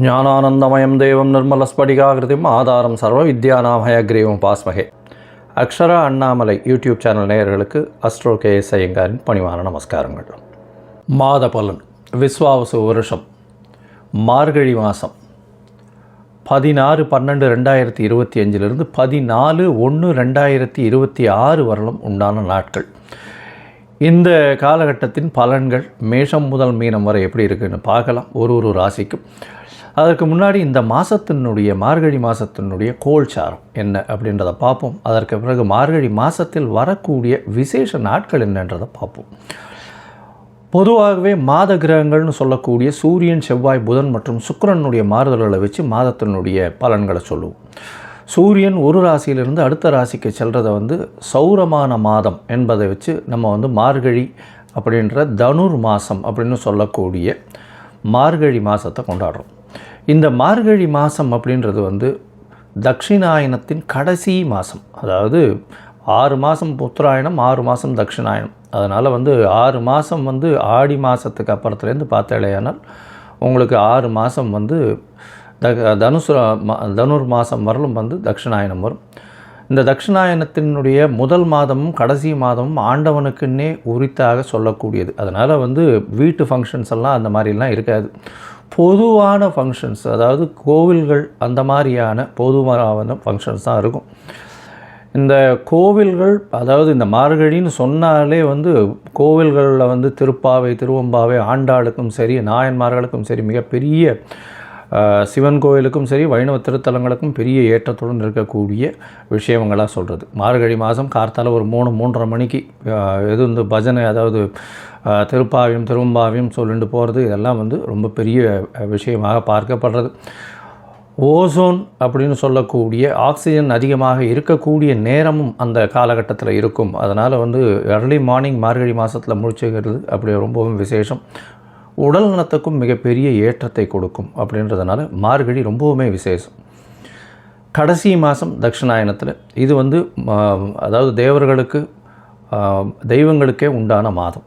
ஞானானந்தமயம் தேவம் நிர்மலஸ்படிகாகிருதிம் ஆதாரம் சர்வ வித்யாநாமயக்ரீவம் பாஸ்மகே. அக்ஷரா அண்ணாமலை யூடியூப் சேனல் நேயர்களுக்கு அஸ்ட்ரோ கேஎஸ் ஐயங்காரின் பணிவான நமஸ்காரங்கள். மாத பலன் விஸ்வாவசு வருஷம் மார்கழி மாதம் பதினாறு பன்னெண்டு ரெண்டாயிரத்தி இருபத்தி அஞ்சிலிருந்து பதினாலு ஒன்று ரெண்டாயிரத்தி இருபத்தி ஆறு வரலும் உண்டான நாட்கள். இந்த காலகட்டத்தின் பலன்கள் மேஷம் முதல் மீனம் வரை எப்படி இருக்குன்னு பார்க்கலாம். ஒரு ஒரு ராசிக்கும். அதற்கு முன்னாடி இந்த மாதத்தினுடைய மார்கழி மாதத்தினுடைய கோல்சாரம் என்ன அப்படின்றத பார்ப்போம். அதற்கு பிறகு மார்கழி மாதத்தில் வரக்கூடிய விசேஷ நாட்கள் என்னன்றதை பார்ப்போம். பொதுவாகவே மாத கிரகங்கள்னு சொல்லக்கூடிய சூரியன் செவ்வாய் புதன் மற்றும் சுக்கரனுடைய மாறுதல்களை வச்சு மாதத்தினுடைய பலன்களை சொல்லுவோம். சூரியன் ஒரு ராசியிலிருந்து அடுத்த ராசிக்கு செல்கிறத வந்து சௌரமான மாதம் என்பதை வச்சு நம்ம வந்து மார்கழி அப்படின்ற தனுர் மாதம் அப்படின்னு சொல்லக்கூடிய மார்கழி மாதத்தை கொண்டாடுறோம். இந்த மார்கழி மாதம் அப்படின்றது வந்து தக்ஷிணாயனத்தின் கடைசி மாதம் அதாவது ஆறு மாதம் உத்தராயணம் ஆறு மாதம் தக்ஷிணாயனம் அதனால் வந்து ஆறு மாதம் வந்து ஆடி மாதத்துக்கு அப்புறத்துலேருந்து பார்த்தாலேயானால் உங்களுக்கு ஆறு மாதம் வந்து த தனுசு மா தனுர் மாதம் வரலும் வந்து தக்ஷிணாயனம் வரும். இந்த தக்ஷிணாயனத்தினுடைய முதல் மாதமும் கடைசி மாதமும் ஆண்டவனுக்குன்னே உரித்தாக சொல்லக்கூடியது. அதனால் வந்து வீட்டு ஃபங்க்ஷன்ஸ் எல்லாம் அந்த மாதிரிலாம் இருக்காது. பொதுவான ஃபங்க்ஷன்ஸ் அதாவது கோவில்கள் அந்த மாதிரியான பொதுவான ஃபங்க்ஷன்ஸ் தான் இருக்கும். இந்த கோவில்கள் அதாவது இந்த மார்கழின்னு சொன்னாலே வந்து கோவில்களில் வந்து திருப்பாவை திருவம்பாவை ஆண்டாளுக்கும் சரி நாயன்மார்களுக்கும் சரி மிகப்பெரிய சிவன் கோயிலுக்கும் சரி வைணவ திருத்தலங்களுக்கும் பெரிய ஏற்றத்துடன் இருக்கக்கூடிய விஷயங்களாக சொல்கிறது மார்கழி மாதம் கார்த்தால ஒரு மூணு மூன்றரை மணிக்கு எது இந்த பஜனை அதாவது திருப்பாவையும் திருவம்பாவையும் சொல்லிட்டு போகிறது இதெல்லாம் வந்து ரொம்ப பெரிய விஷயமாக பார்க்கப்படுறது. ஓசோன் அப்படின்னு சொல்லக்கூடிய ஆக்சிஜன் அதிகமாக இருக்கக்கூடிய நேரமும் அந்த காலகட்டத்தில் இருக்கும். அதனால் வந்து எர்லி மார்னிங் மார்கழி மாதத்தில் முடிச்சுக்கிறது அப்படி ரொம்பவும் விசேஷம். உடல் நலத்துக்கும் மிகப்பெரிய ஏற்றத்தை கொடுக்கும் அப்படின்றதுனால மார்கழி ரொம்பவுமே விசேஷம். கடைசி மாதம் தட்சிணாயனத்தில் இது வந்து அதாவது தேவர்களுக்கு தெய்வங்களுக்கே உண்டான மாதம்.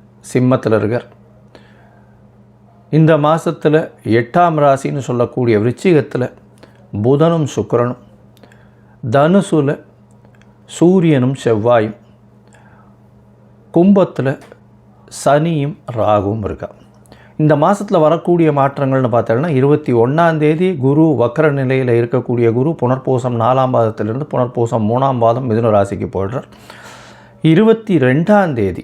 சிம்மத்தில் இருக்கார் இந்த மாதத்தில் எட்டாம் ராசின்னு சொல்லக்கூடிய விருச்சிகத்தில் புதனும் சுக்கரனும் தனுசுல சூரியனும் செவ்வாயும் கும்பத்தில் சனியும் ராகுவும் இருக்கா. இந்த மாதத்தில் வரக்கூடிய மாற்றங்கள்னு பார்த்தோம்னா இருபத்தி ஒன்றாந்தேதி குரு வக்கர நிலையில் இருக்கக்கூடிய குரு புனர்பூசம் நாலாம் பாதத்திலிருந்து புனர்பூசம் மூணாம் பாதம் மிதுன ராசிக்கு போயிடுறார். இருபத்தி ரெண்டாம் தேதி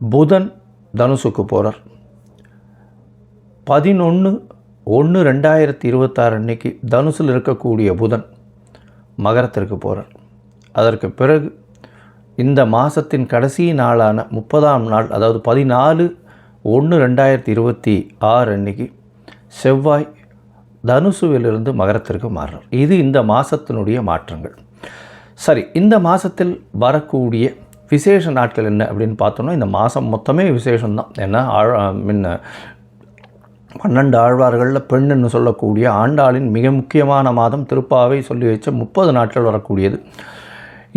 புதன் தனுசுக்கு போகிறார் பதினொன்று ஒன்று ரெண்டாயிரத்தி இருபத்தாறு அன்னைக்கு தனுசில் இருக்கக்கூடிய புதன் மகரத்திற்கு போகிறார் அதற்கு பிறகு இந்த மாதத்தின் கடைசி நாளான முப்பதாம் நாள் அதாவது பதினாலு ஒன்று ரெண்டாயிரத்தி இருபத்தி ஆறு அன்னைக்கு செவ்வாய் தனுசுவிலிருந்து மகரத்திற்கு மாறுறார். இது இந்த மாதத்தினுடைய மாற்றங்கள். சரி இந்த மாதத்தில் வரக்கூடிய விசேஷ நாட்கள் என்ன அப்படின்னு பார்த்தோம்னா இந்த மாதம் மொத்தமே விசேஷம்தான். ஏன்னா ஆழ முன்ன பன்னெண்டு ஆழ்வார்களில் பெண்ணுன்னு சொல்லக்கூடிய ஆண்டாளின் மிக முக்கியமான மாதம் திருப்பாவை சொல்லி வச்ச முப்பது நாட்கள் வரக்கூடியது.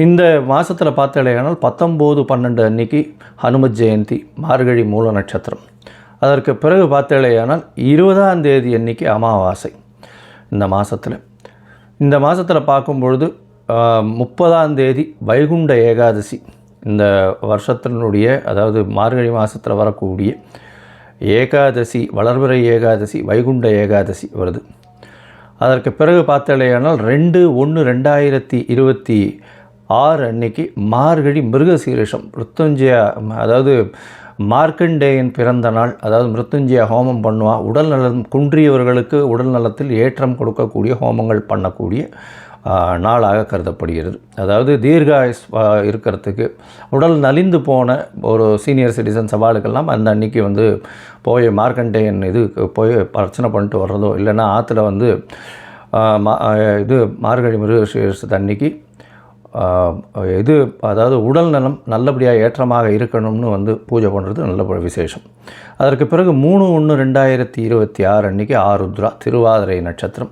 இந்த மாதத்தில் பார்த்தீங்கன்னா பத்தொம்போது பன்னெண்டு அன்னைக்கு ஹனுமத் ஜெயந்தி மார்கழி மூல நட்சத்திரம். அதற்கு பிறகு பார்த்தீங்கன்னா இருபதாம் தேதி அன்னைக்கு அமாவாசை இந்த மாதத்தில் இந்த மாதத்தில் பார்க்கும் பொழுது முப்பதாம் தேதி வைகுண்ட ஏகாதசி. இந்த வருஷத்தினுடைய அதாவது மார்கழி மாதத்தில் வரக்கூடிய ஏகாதசி வளர்பிறை ஏகாதசி வைகுண்ட ஏகாதசி வருது. அதற்கு பிறகு பார்த்தாலேயானால் ரெண்டு ஒன்று ரெண்டாயிரத்தி இருபத்தி ஆறு அன்னைக்கு மார்கழி மிருகசீரிஷம் மிருத்துஞ்சயா அதாவது மார்க்கண்டேயன் பிறந்த நாள் அதாவது மிருத்துஞ்சய ஹோமம் பண்ணுவான் உடல் நலம் குன்றியவர்களுக்கு உடல் நலத்தில் ஏற்றம் கொடுக்கக்கூடிய ஹோமங்கள் பண்ணக்கூடிய நாளாக கருதப்படுகிறது. அதாவது தீர்காயுஸ் இருக்கிறதுக்கு உடல் நலிந்து போன ஒரு சீனியர் சிட்டிசன் சவாலுக்கெல்லாம் அந்த அன்னைக்கு வந்து போய் மார்க்கண்டேயன் இது போய் பிரச்சனை பண்ணிட்டு வர்றதோ இல்லைன்னா ஆற்றுல வந்து இது மார்கழி மிருகசீரசத்து அன்னைக்கு இது அதாவது உடல் நலம் நல்லபடியாக ஏற்றமாக இருக்கணும்னு வந்து பூஜை பண்ணுறது நல்ல விசேஷம். அதற்கு பிறகு மூணு ஒன்று ரெண்டாயிரத்தி இருபத்தி ஆறு அன்றைக்கி ஆருத்ரா திருவாதிரை நட்சத்திரம்.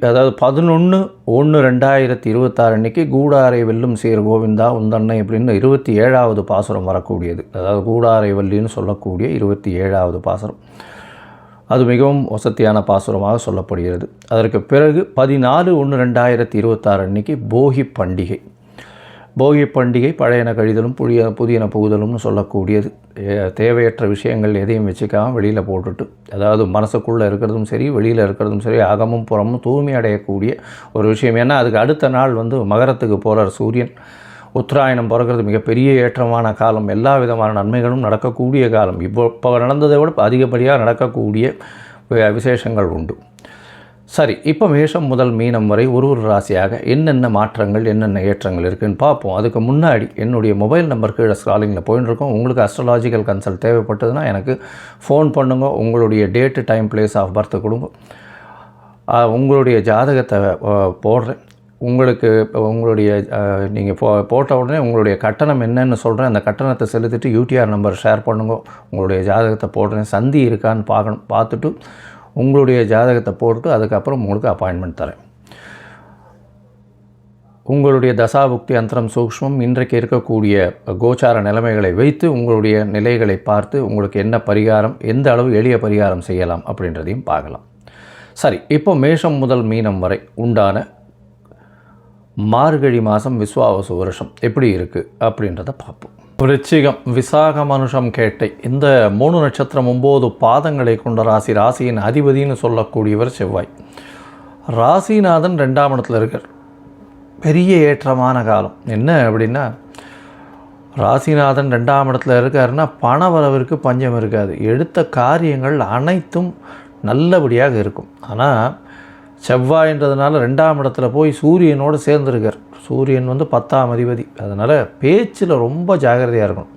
அதாவது பதினொன்று ஒன்று ரெண்டாயிரத்தி இருபத்தாறு அன்றைக்கி கூடாரை வெல்லும் சீர் கோவிந்தா உந்தன்னை அப்படின்னு இருபத்தி ஏழாவது பாசுரம் வரக்கூடியது. அதாவது கூடாரை வல்லின்னு சொல்லக்கூடிய இருபத்தி ஏழாவது பாசுரம். அது மிகவும் வசதியான பாசுரமாக சொல்லப்படுகிறது. அதற்கு பிறகு பதினாலு ஒன்று ரெண்டாயிரத்தி இருபத்தாறு அன்றைக்கி போகி பண்டிகை. போகி பண்டிகை பழையன கழிதலும் புதிய புதியன புகுதலும்னு சொல்லக்கூடியது. தேவையற்ற விஷயங்கள் எதையும் வச்சுக்காமல் வெளியில் போட்டுட்டு அதாவது மனசுக்குள்ளே இருக்கிறதும் சரி வெளியில் இருக்கிறதும் சரி அகமும் புறமும் தூய்மை அடையக்கூடிய ஒரு விஷயம். ஏன்னா அதுக்கு அடுத்த நாள் வந்து மகரத்துக்கு போகிறார் சூரியன். உத்தராயணம் பிறக்கிறது மிகப்பெரிய ஏற்றமான காலம். எல்லா விதமான நன்மைகளும் நடக்கக்கூடிய காலம். இப்போ இப்போ நடந்ததை விட அதிகப்படியாக நடக்கக்கூடிய விசேஷங்கள் உண்டு. சரி இப்போ மேஷம் முதல் மீனம் வரை ஒரு ஒரு ராசியாக என்னென்ன மாற்றங்கள் என்னென்ன ஏற்றங்கள் இருக்குதுன்னு பார்ப்போம். அதுக்கு முன்னாடி என்னுடைய மொபைல் நம்பர் கீழே ஸ்க்ராலிங்கில் போயின்னு இருக்கோம். உங்களுக்கு அஸ்ட்ராலாஜிக்கல் கன்சல்ட் தேவைப்பட்டதுன்னா எனக்கு ஃபோன் பண்ணுங்க. உங்களுடைய date time place of birth கொடுங்க. உங்களுடைய ஜாதகத்தை போடுறேன். உங்களுக்கு உங்களுடைய நீங்கள் போ போட்ட உடனே உங்களுடைய கட்டணம் என்னென்னு சொல்கிறேன் அந்த கட்டணத்தை செலுத்திட்டு யூடிஆர் நம்பர் ஷேர் பண்ணுங்க. உங்களுடைய ஜாதகத்தை போடுறேன். சந்தி இருக்கான்னு பார்க்கணும். பார்த்துட்டு உங்களுடைய ஜாதகத்தை போட்டு அதுக்கப்புறம் உங்களுக்கு அப்பாயின்மெண்ட் தரேன். உங்களுடைய தசாபுக்தி அந்தரம் சூக்ஷ்மம் இன்றைக்கு இருக்கக்கூடிய கோச்சார நிலைமைகளை வைத்து உங்களுடைய நிலைகளை பார்த்து உங்களுக்கு என்ன பரிகாரம் எந்த அளவு எளிய பரிகாரம் செய்யலாம் அப்படின்றதையும் பார்க்கலாம். சரி இப்போ மேஷம் முதல் மீனம் வரை உண்டான மார்கழி மாதம் விஸ்வாவசு வருஷம் எப்படி இருக்குது அப்படின்றத பார்ப்போம். விருச்சிகம் விசாக மனுஷம் கேட்டை. இந்த மூணு நட்சத்திரம் ஒம்பது பாதங்களை கொண்ட ராசி ராசியின் அதிபதினு சொல்லக்கூடியவர் செவ்வாய். ராசிநாதன் ரெண்டாம் இடத்துல இருக்கார். பெரிய ஏற்றமான காலம். என்ன அப்படின்னா ராசிநாதன் ரெண்டாம் இடத்துல இருக்காருன்னா பண வரவிற்கு பஞ்சம் இருக்காது. எடுத்த காரியங்கள் அனைத்தும் நல்லபடியாக இருக்கும். ஆனால் செவ்வாயின்றதுனால ரெண்டாம் இடத்துல போய் சூரியனோடு சேர்ந்துருக்கார். சூரியன் வந்து பத்தாம் அதிபதி. அதனால் பேச்சில் ரொம்ப ஜாகிரதையாக இருக்கணும்.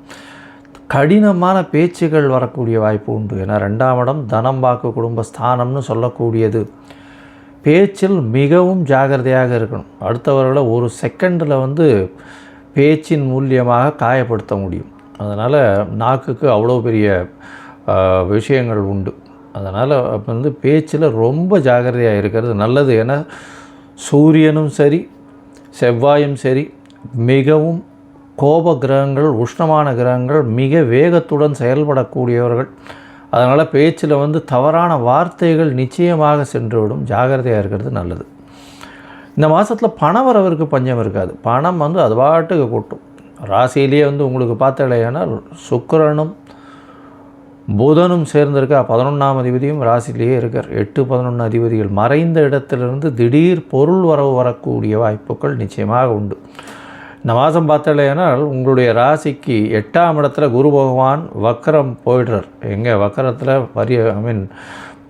கடினமான பேச்சுகள் வரக்கூடிய வாய்ப்பு உண்டு. ஏன்னா ரெண்டாம் இடம் தனம் வாக்கு குடும்ப ஸ்தானம்னு சொல்லக்கூடியது. பேச்சில் மிகவும் ஜாகிரதையாக இருக்கணும். அடுத்தவர்களை ஒரு செகண்டில் வந்து பேச்சின் மூலியமாக காயப்படுத்த முடியும். அதனால் நாக்குக்கு அவ்வளோ பெரிய விஷயங்கள் உண்டு. அதனால் அப்போ வந்து பேச்சில் ரொம்ப ஜாகிரதையாக இருக்கிறது நல்லது. ஏன்னா சூரியனும் சரி செவ்வாயும் சரி மிகவும் கோப கிரகங்கள் உஷ்ணமான கிரகங்கள் மிக வேகத்துடன் செயல்படக்கூடியவர்கள். அதனால் பேச்சில் வந்து தவறான வார்த்தைகள் நிச்சயமாக சென்றுவிடும். ஜாகிரதையாக இருக்கிறது நல்லது. இந்த மாதத்தில் பணம் வரவருக்கு பஞ்சம் இருக்காது. பணம் வந்து அது பாட்டுக்கு கொட்டும். ராசியிலேயே வந்து உங்களுக்கு பார்த்தலையானால் சுக்கரனும் புதனும் சேர்ந்திருக்கா பதினொன்றாம் அதிபதியும் ராசிலேயே இருக்கார். எட்டு பதினொன்று அதிபதிகள் மறைந்த இடத்திலிருந்து திடீர் பொருள் வரவு வரக்கூடிய வாய்ப்புகள் நிச்சயமாக உண்டு. இந்த மாதம் பார்த்தலையானால் உங்களுடைய ராசிக்கு எட்டாம் இடத்துல குரு பகவான் வக்கரம் போயிடுறார். எங்கே? வக்கரத்தில் பரிய ஐ மீன்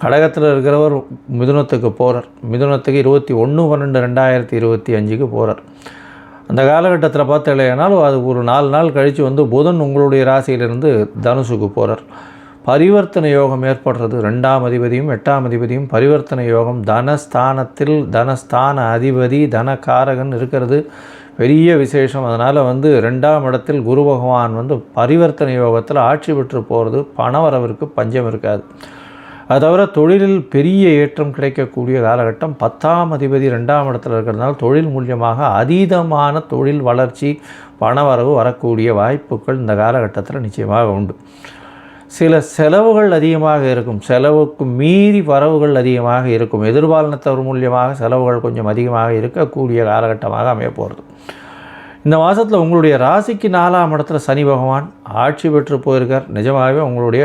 கடகத்தில் இருக்கிறவர் மிதுனத்துக்கு போகிறார் மிதுனத்துக்கு இருபத்தி ஒன்று பன்னெண்டு ரெண்டாயிரத்தி இருபத்தி அஞ்சுக்கு போகிறார் அந்த காலகட்டத்தில் பார்த்தீங்கன்னா அது ஒரு நாலு நாள் கழித்து வந்து புதன் உங்களுடைய ராசியிலிருந்து தனுசுக்கு போகிறார் பரிவர்த்தனை யோகம் ஏற்படுறது. ரெண்டாம் அதிபதியும் எட்டாம் அதிபதியும் பரிவர்த்தனை யோகம். தனஸ்தானத்தில் தனஸ்தான அதிபதி தனகாரகன் இருக்கிறது. பெரிய விசேஷம். அதனால் வந்து ரெண்டாம் இடத்தில் குரு பகவான் வந்து பரிவர்த்தனை யோகத்தில் ஆட்சி பெற்று போகிறது பணவரவிற்கு பஞ்சம் இருக்காது. அது தவிர தொழிலில் பெரிய ஏற்றம் கிடைக்கக்கூடிய காலகட்டம் பத்தாம் அதிபதி ரெண்டாம் இடத்துல இருக்கிறதுனால தொழில் மூலியமாக அதீதமான தொழில் வளர்ச்சி பணவரவு வரக்கூடிய வாய்ப்புகள் இந்த காலகட்டத்தில் நிச்சயமாக உண்டு. சில செலவுகள் அதிகமாக இருக்கும். செலவுக்கு மீறி வரவுகள் அதிகமாக இருக்கும். எதிர்பாலனத்தவர் மூலியமாக செலவுகள் கொஞ்சம் அதிகமாக இருக்கக்கூடிய காலகட்டமாக அமைய போகிறது இந்த மாதத்தில் உங்களுடைய ராசிக்கு நாலாம் இடத்துல சனி பகவான் ஆட்சி பெற்று போயிருக்கார். நிஜமாகவே உங்களுடைய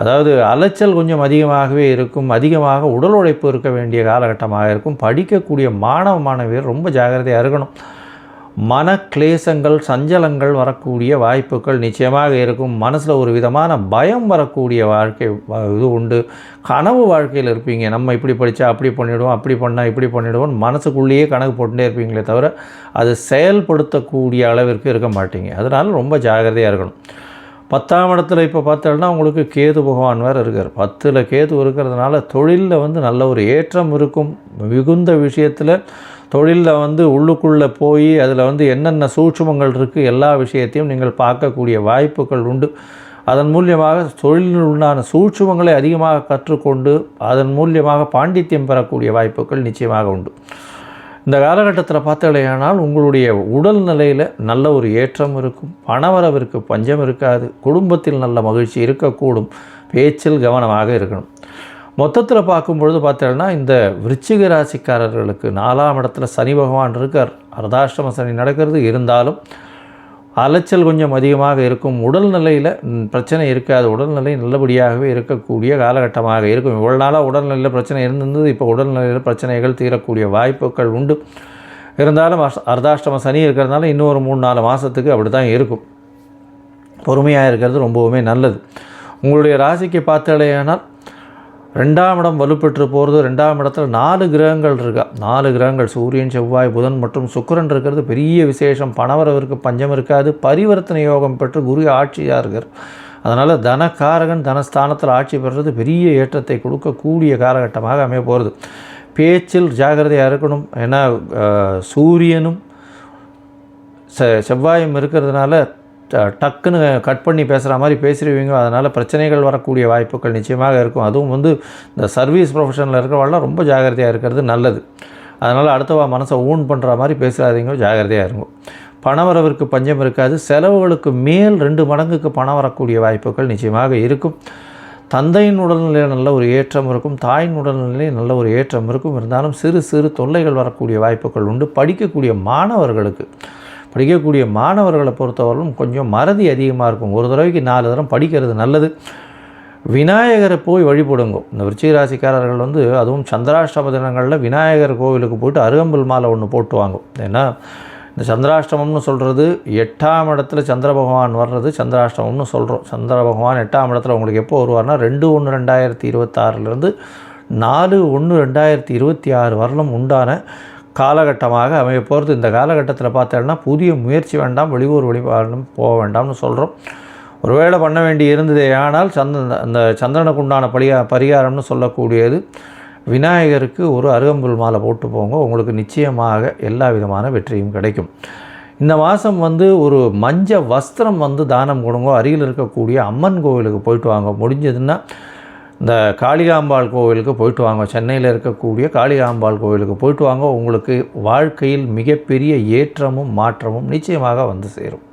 அதாவது அலைச்சல் கொஞ்சம் அதிகமாகவே இருக்கும். அதிகமாக உடல் உழைப்பு இருக்க வேண்டிய காலகட்டமாக இருக்கும். படிக்கக்கூடிய மாணவ மாணவியர் ரொம்ப ஜாகிரதையாக இருக்கணும். மன கிளேசங்கள் சஞ்சலங்கள் வரக்கூடிய வாய்ப்புகள் நிச்சயமாக இருக்கும். மனசில் ஒரு விதமான பயம் வரக்கூடிய வாழ்க்கை இது உண்டு. கனவு வாழ்க்கையில் இருப்பீங்க. நம்ம இப்படி படித்தா அப்படி பண்ணிவிடுவோம் அப்படி பண்ணால் இப்படி பண்ணிவிடுவோம் மனசுக்குள்ளேயே கணக்கு போட்டுட்டே இருப்பீங்களே தவிர அது செயல்படுத்தக்கூடிய அளவிற்கு இருக்க மாட்டீங்க. அதனால் ரொம்ப ஜாகிரதையாக இருக்கணும். பத்தாம் இடத்துல இப்போ பார்த்தோம்னா உங்களுக்கு கேது பகவான் வேறு இருக்கார். பத்தில் கேது இருக்கிறதுனால தொழிலில் வந்து நல்ல ஒரு ஏற்றம் இருக்கும். மிகுந்த விஷயத்தில் தொழிலில் வந்து உள்ளுக்குள்ளே போய் அதில் வந்து என்னென்ன சூட்சுமங்கள் இருக்குது எல்லா விஷயத்தையும் நீங்கள் பார்க்கக்கூடிய வாய்ப்புகள் உண்டு. அதன் மூலியமாக தொழிலில் உண்டான சூட்சுமங்களை அதிகமாக கற்றுக்கொண்டு அதன் மூலியமாக பாண்டித்யம் பெறக்கூடிய வாய்ப்புகள் நிச்சயமாக உண்டு. இந்த காலகட்டத்தில் பார்த்தலையானால் உங்களுடைய உடல் நிலையில் நல்ல ஒரு ஏற்றம் இருக்கும் பணவரவிற்கு பஞ்சம் இருக்காது குடும்பத்தில் நல்ல மகிழ்ச்சி இருக்கக்கூடும் பேச்சில் கவனமாக இருக்கணும். மொத்தத்தில் பார்க்கும் பொழுது பார்த்தோம்னா இந்த விருச்சிக ராசிக்காரர்களுக்கு நாலாம் இடத்துல சனி பகவான் இருக்கார். அர்தாஷ்டம சனி நடக்கிறது. இருந்தாலும் அலைச்சல் கொஞ்சம் அதிகமாக இருக்கும். உடல்நிலையில் பிரச்சனை இருக்காது. உடல்நிலை நல்லபடியாகவே இருக்கக்கூடிய காலகட்டமாக இருக்கும். இவ்வளோ நாளாக உடல்நிலையில் பிரச்சனை இருந்திருந்தது இப்போ உடல்நிலையில் பிரச்சனைகள் தீரக்கூடிய வாய்ப்புகள் உண்டு. இருந்தாலும் அர்தாஷ்டம சனி இருக்கிறதுனால இன்னும் ஒரு மூணு நாலு மாதத்துக்கு அப்படி தான் இருக்கும். பொறுமையாக இருக்கிறது ரொம்பவுமே நல்லது. உங்களுடைய ராசிக்கு பார்த்தாலேயானால் ரெண்டாம் இடம் வலுப்பெற்று போகிறது ரெண்டாம் இடத்துல நாலு கிரகங்கள் இருக்கா? நாலு கிரகங்கள் சூரியன் செவ்வாய் புதன் மற்றும் சுக்கரன் இருக்கிறது. பெரிய விசேஷம் பணவரவிற்கு பஞ்சம் இருக்காது. பரிவர்த்தனை யோகம் பெற்று குரு ஆட்சியாக இருக்கார். அதனால் தனக்காரகன் தனஸ்தானத்தில் ஆட்சி பெறுறது பெரிய ஏற்றத்தை கொடுக்கக்கூடிய காலகட்டமாக அமைய போகிறது பேச்சில் ஜாகிரதையாக இருக்கணும். ஏன்னா சூரியனும் செவ்வாயும் இருக்கிறதுனால டக்குன்னு கட் பண்ணி பேசுகிற மாதிரி பேசிடுவீங்க அதனால் பிரச்சனைகள் வரக்கூடிய வாய்ப்புகள் நிச்சயமாக இருக்கும். அதுவும் வந்து இந்த சர்வீஸ் ப்ரொஃபஷனில் இருக்கிறவங்களாம் ரொம்ப ஜாகிரதையாக இருக்கிறது நல்லது. அதனால் அடுத்தவா மனசை ஊன் பண்ணுற மாதிரி பேசுகிறாதீங்க ஜாகிரதையாக இருக்கும் பணவரவிற்கு பஞ்சம் இருக்காது. செலவுகளுக்கு மேல் ரெண்டு மடங்குக்கு பணம் வரக்கூடிய வாய்ப்புகள் நிச்சயமாக இருக்கும். தந்தையின் உடல்நிலையில் நல்ல ஒரு ஏற்றம் இருக்கும். தாயின் உடல்நிலையில் நல்ல ஒரு ஏற்றம் இருக்கும். இருந்தாலும் சிறு சிறு தொல்லைகள் வரக்கூடிய வாய்ப்புகள் உண்டு. படிக்கக்கூடிய மாணவர்களுக்கு படிக்கக்கூடிய மாணவர்களை பொறுத்தவரையும் கொஞ்சம் மறதி அதிகமாக இருக்கும். ஒரு தடவைக்கு நாலு தரம் படிக்கிறது நல்லது. விநாயகரை போய் வழிபடுங்க. இந்த விருச்சிக ராசிக்காரர்கள் வந்து அதுவும் சந்திராஷ்டம தினங்களில் விநாயகர் கோவிலுக்கு போயிட்டு அருகம்புல் மாலை ஒன்று போட்டுவாங்க ஏன்னா இந்த சந்திராஷ்டமம்னு சொல்கிறது எட்டாம் இடத்துல சந்திர பகவான் வர்றது சந்திராஷ்டமம்னு சொல்கிறோம் சந்திர பகவான் எட்டாம் இடத்துல உங்களுக்கு எப்போ வருவார்னா ரெண்டு ஒன்று ரெண்டாயிரத்தி இருபத்தாறுலேருந்து நாலு ஒன்று ரெண்டாயிரத்தி இருபத்தி ஆறு வரலும் உண்டான காலகட்டமாக அமைய போகிறது. இந்த காலகட்டத்தில் பார்த்தோன்னா புதிய முயற்சி வேண்டாம் வெளியூர் வழிபாடும் போக வேண்டாம்னு சொல்கிறோம் ஒருவேளை பண்ண வேண்டி இருந்ததே ஆனால் சந்த அந்த சந்திரனுக்கு உண்டான பரிகா பரிகாரம்னு சொல்லக்கூடியது விநாயகருக்கு ஒரு அருகம்புல் மாலை போட்டு போங்க. உங்களுக்கு நிச்சயமாக எல்லா விதமான வெற்றியும் கிடைக்கும். இந்த மாதம் வந்து ஒரு மஞ்ச வஸ்திரம் வந்து தானம் கொடுங்க. அருகில் இருக்கக்கூடிய அம்மன் கோவிலுக்கு போயிட்டு வாங்க. முடிஞ்சதுன்னா இந்த காளிகாம்பாள் கோவிலுக்கு போயிட்டு வாங்க. சென்னையில் இருக்கக்கூடிய காளிகாம்பாள் கோவிலுக்கு போயிட்டு வாங்க. உங்களுக்கு வாழ்க்கையில் மிகப்பெரிய ஏற்றமும் மாற்றமும் நிச்சயமாக வந்து சேரும்.